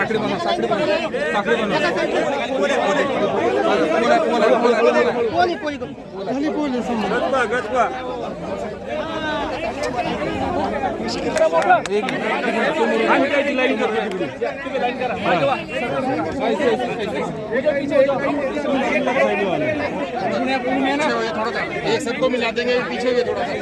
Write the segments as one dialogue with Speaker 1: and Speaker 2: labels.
Speaker 1: साखरी बना एक सबको मिला देंगे पीछे भी थोड़ा सा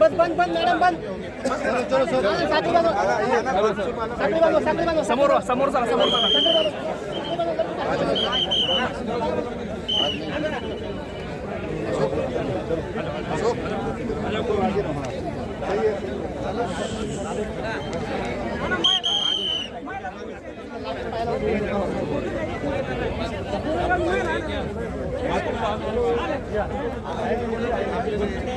Speaker 2: बस बंद बंद मॅडम बंद साखळी बांधव. साखळी बांधव, साखळी बांधव.
Speaker 3: समोर समोर चला समोर चला Yeah.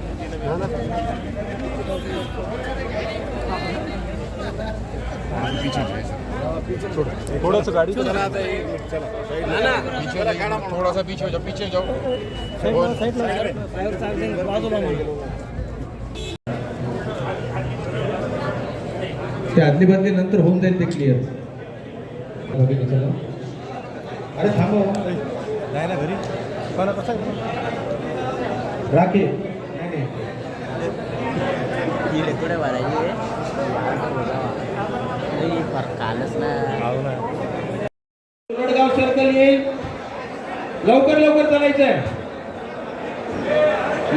Speaker 1: पीछे हो जाओ, थोड़ा सा पीछे हो जाओ पीछे जाओ
Speaker 4: ते आदली बादली नंतर होऊन जाईल ते क्लिअर अरे थांबव
Speaker 3: नाही ना घरी. पण कसं
Speaker 4: राखे
Speaker 5: इकडे कुठे भरायची फरक कालच ना
Speaker 4: गोलडगाव सर्कल येईल लवकर लवकर चालायचं आहे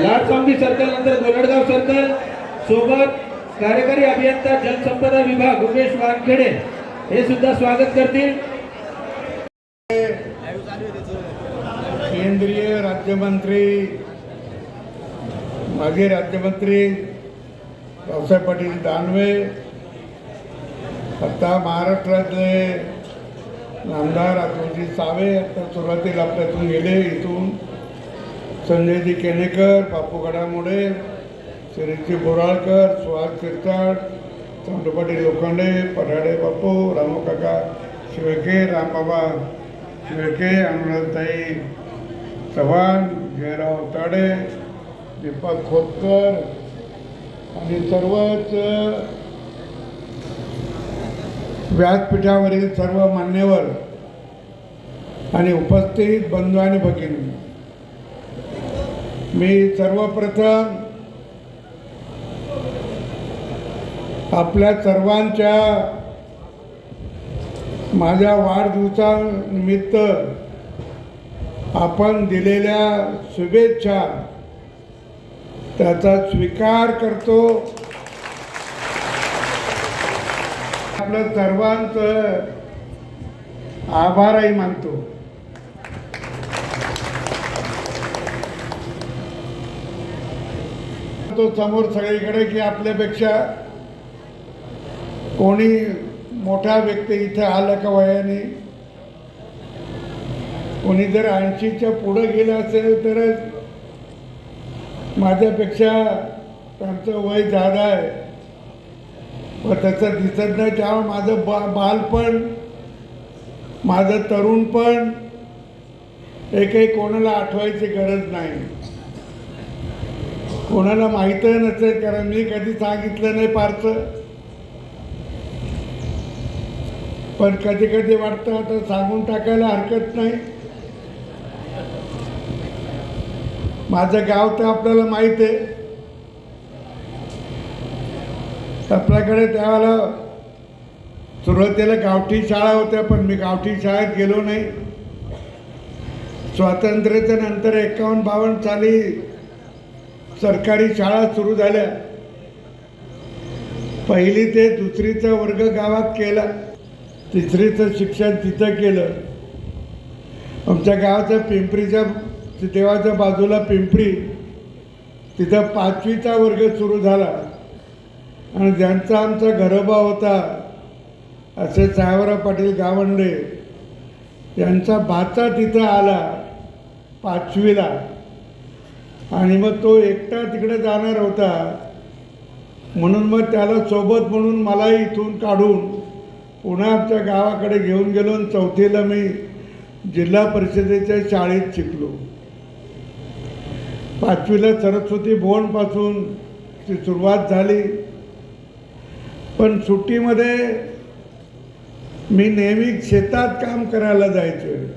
Speaker 4: लाड स्वामी सर्कल नंतर गोलडगाव सर्कल सोबत कार्यकारी अभियंता जलसंपदा विभाग उमेश वानखेडे हे सुद्धा स्वागत करतील
Speaker 6: केंद्रीय राज्यमंत्री माजी राज्यमंत्री रावसाहेब पाटील दानवे आता महाराष्ट्रातले नामदार अतुलजी सावे आता सुरुवातीला आपल्यातून गेले इथून. संजयजी केनेकर बापू गडामोडे श्रीजी बोराळकर सुहास शिरसाट चांदू लोखंडे पराडे बापू रामोकाका शिवेके रामबाबा शिवेके अनुराधताई चव्हाण जयराव ताडे दीपक खोतकर आणि सर्वच व्यासपीठावरील सर्व मान्यवर आणि उपस्थित बंधू आणि भगिनी मी सर्वप्रथम आपल्या सर्वांच्या माझ्या वाढदिवसानिमित्त आपण दिलेल्या शुभेच्छा त्याचा स्वीकार करतो. आपलं सर्वांचं आभारही मानतो. तो समोर सगळीकडे की आपल्यापेक्षा कोणी मोठा व्यक्ती इथे आलं का वयाने? कोणी जर ऐंशीच्या पुढं गेलं असेल तरच माझ्यापेक्षा त्यांचं वय जादा आहे. व तसं दिसत नाही. त्यामुळे माझं बा बालपण माझं तरुणपण हे काही कोणाला आठवायची गरज नाही. कोणाला माहीतही नसेल कारण मी कधी सांगितलं नाही फारसं. पण कधी कधी वाटतं आता सांगून टाकायला हरकत नाही. माझं गाव तर आपल्याला माहीत आहे. आपल्याकडे त्यावेळेला सुरुवातीला गावठी शाळा होत्या पण मी गावठी शाळेत गेलो नाही. स्वातंत्र्याच्या नंतर एकावन्न बावन्न साली सरकारी शाळा सुरू झाल्या. पहिली ते दुसरीचा वर्ग गावात केला. तिसरीचं शिक्षण तिथं केलं. आमच्या गावाच्या पिंपरीच्या देवाच्या बाजूला पिंपरी तिथं पाचवीचा वर्ग सुरू झाला. आणि ज्यांचा आमचा घरोबा होता असे साहेबराव पाटील गावंडे यांचा भाचा तिथं आला पाचवीला. आणि मग तो एकटा तिकडे जाणार होता. म्हणून मग त्याला सोबत म्हणून मला इथून काढून पुन्हा आमच्या गावाकडे घेऊन गेलो आणि चौथीला मी जिल्हा परिषदेच्या शाळेत शिकलो. पाचवीला सरस्वती भुवनपासून ती सुरुवात झाली. पण सुट्टीमध्ये मी नेहमी शेतात काम करायला जायचो.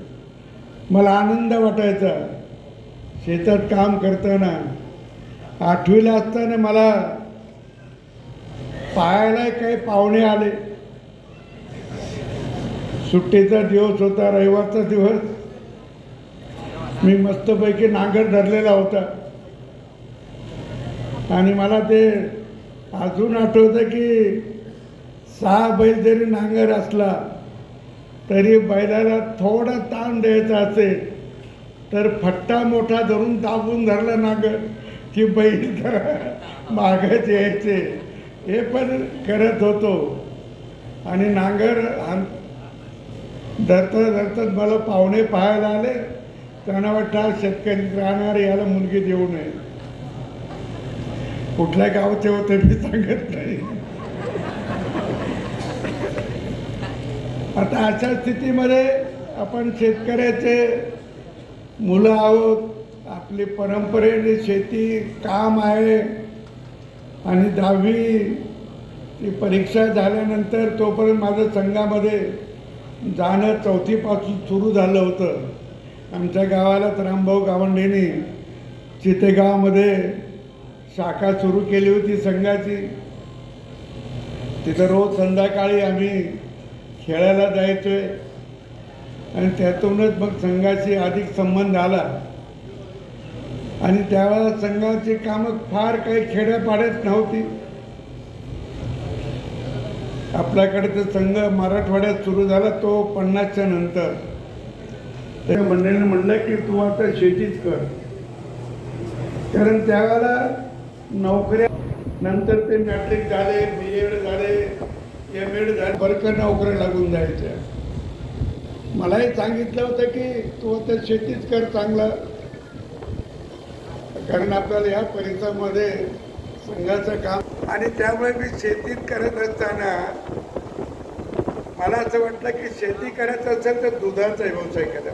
Speaker 6: मला आनंद वाटायचा. शेतात काम करताना आठवीला असताना मला पाहायला काही पाहुणे आले. सुट्टीचा दिवस होता रविवारचा दिवस. मी मस्तपैकी नांगर धरलेला होता. आणि मला ते अजून आठवतं की सहा बैल जरी नांगर असला तरी बैलाला थोडा ताण द्यायचा असेल तर फट्टा मोठा धरून दाबून धरला नांगर की बैल तर मागच यायचे. हे पण करत होतो. आणि नांगर धरता धरतात मला पाहुणे पाहायला आले. त्यांना वाटतं शेतकरी राहणार याला मुलगी देऊ नये. कुठल्या गावचे होते मी सांगत नाही. आता अशा स्थितीमध्ये आपण शेतकऱ्याचे मुलं आहोत आपली परंपरेने शेती काम आहे. आणि दहावी ती परीक्षा झाल्यानंतर तोपर्यंत माझं संघामध्ये जाणं चौथीपासून सुरू झालं होतं. आमच्या गावालाच रामभाऊ गावंडेनी चितेगावामध्ये शाखा सुरू केली होती संघाची. तिथं रोज संध्याकाळी आम्ही खेळायला जायचोय. आणि त्यातूनच मग संघाशी अधिक संबंध आला. आणि त्यावेळेला संघाची कामं फार काही खेड्यापाड्यात नव्हती. आपल्याकडे तर संघ मराठवाड्यात सुरू झाला तो पन्नासच्या नंतर. मंडळीने म्हणलं की तू आता शेतीच कर. कारण त्यावेळेला नोकऱ्या नंतर ते मॅट्रिक झाले बी एड झाले एम एड झाले बरकर नोकऱ्या लागून जायच्या. मलाही सांगितलं होतं की तू आता शेतीच कर चांगला. कारण आपल्याला या परिसरामध्ये संघाचं काम आणि त्यामुळे मी शेतीत करत असताना मला असं वाटलं की शेती करायचं असेल तर दुधाचा व्यवसाय करा